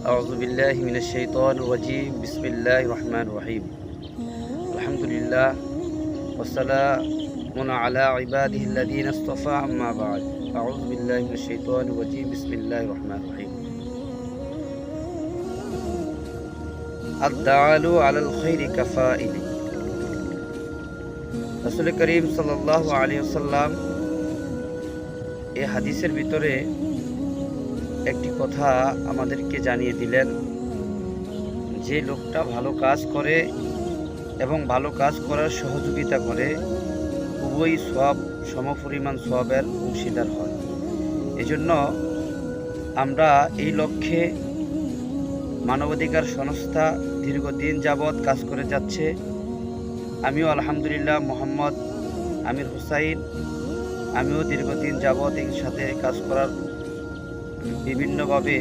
أعوذ بالله من الشيطان الرجيم بسم الله الرحمن الرحيم الحمد لله والسلام على عباده الذين اصطفى أما بعد أعوذ بالله من الشيطان الرجيم بسم الله الرحمن الرحيم الدعال على الخير كفائل রসুল করিম সাল্লাহ আলী সাল্লাম এই হাদিসের ভিতরে একটি কথা আমাদেরকে জানিয়ে দিলেন। যে লোকটা ভালো কাজ করে এবং ভালো কাজ করার সহযোগিতা করে, উভয়ই সব সমপরিমাণ সবের অংশীদার হয়। এজন্য আমরা এই লক্ষ্যে মানবাধিকার সংস্থা দীর্ঘদিন যাবৎ কাজ করে যাচ্ছে। আমিও আলহামদুলিল্লাহ মোহাম্মদ আমির হুসাইন, আমিও দীর্ঘদিন যাবৎ এর সাথে কাজ করার বিভিন্নভাবে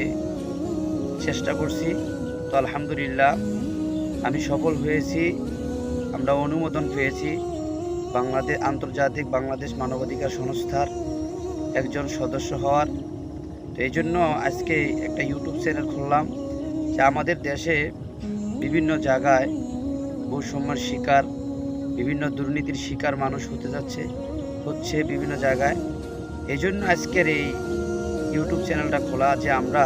চেষ্টা করছি। তো আলহামদুলিল্লাহ, আমি সফল হয়েছি, আমরা অনুমোদন পেয়েছি। বাংলাদেশ আন্তর্জাতিক বাংলাদেশ মানবাধিকার সংস্থার একজন সদস্য হওয়ার। তো এই জন্য আজকে একটা ইউটিউব চ্যানেল খুললাম, যে আমাদের দেশে বিভিন্ন জায়গায় বৈষম্যের শিকার, বিভিন্ন দুর্নীতির শিকার মানুষ হতে যাচ্ছে, হচ্ছে বিভিন্ন জায়গায়। এই জন্য আজকের এই ইউটিউব চ্যানেলটা খোলা যে আমরা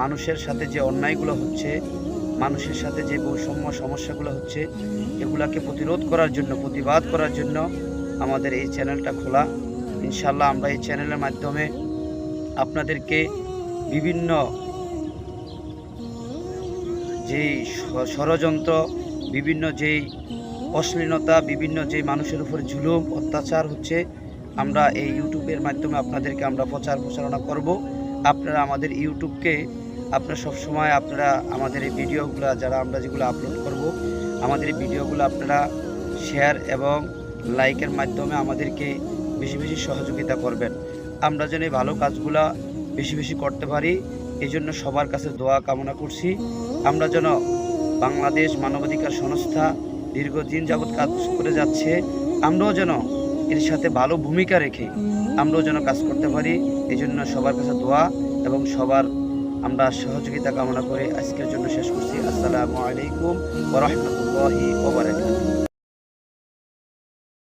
মানুষের সাথে যে অন্যায়গুলো হচ্ছে, মানুষের সাথে যে বৈষম্য সমস্যাগুলো হচ্ছে, এগুলাকে প্রতিরোধ করার জন্য, প্রতিবাদ করার জন্য আমাদের এই চ্যানেলটা খোলা। ইনশাল্লাহ আমরা এই চ্যানেলের মাধ্যমে আপনাদেরকে বিভিন্ন যেই ষড়যন্ত্র, বিভিন্ন যেই অশ্লীলতা, বিভিন্ন যে মানুষের উপর জুলুম, অত্যাচার হচ্ছে আমরা এই ইউটিউবের মাধ্যমে আপনাদেরকে আমরা প্রচার প্রচারণা করব। আপনারা আমাদের ইউটিউবকে আপনারা সবসময় আপনারা আমাদের এই ভিডিওগুলো যারা আমরা যেগুলো আপলোড করব, আমাদের এই ভিডিওগুলো আপনারা শেয়ার এবং লাইকের মাধ্যমে আমাদেরকে বেশি বেশি সহযোগিতা করবেন। আমরা যেন এই ভালো কাজগুলা বেশি বেশি করতে পারি এই জন্য সবার কাছে দোয়া কামনা করছি। আমরা যেন বাংলাদেশ মানবাধিকার সংস্থা দীর্ঘদিন যাবৎ কাজ করে যাচ্ছে, আমরাও যেন এর সাথে ভালো ভূমিকা রেখে আমরাও যেন কাজ করতে পারি এই জন্য সবার কাছে দোয়া এবং সবার আমরা সহযোগিতা কামনা করে আজকের জন্য শেষ করছি। আসসালামু আলাইকুম ওরহমতুল্লাহি ওবরাকাতুহু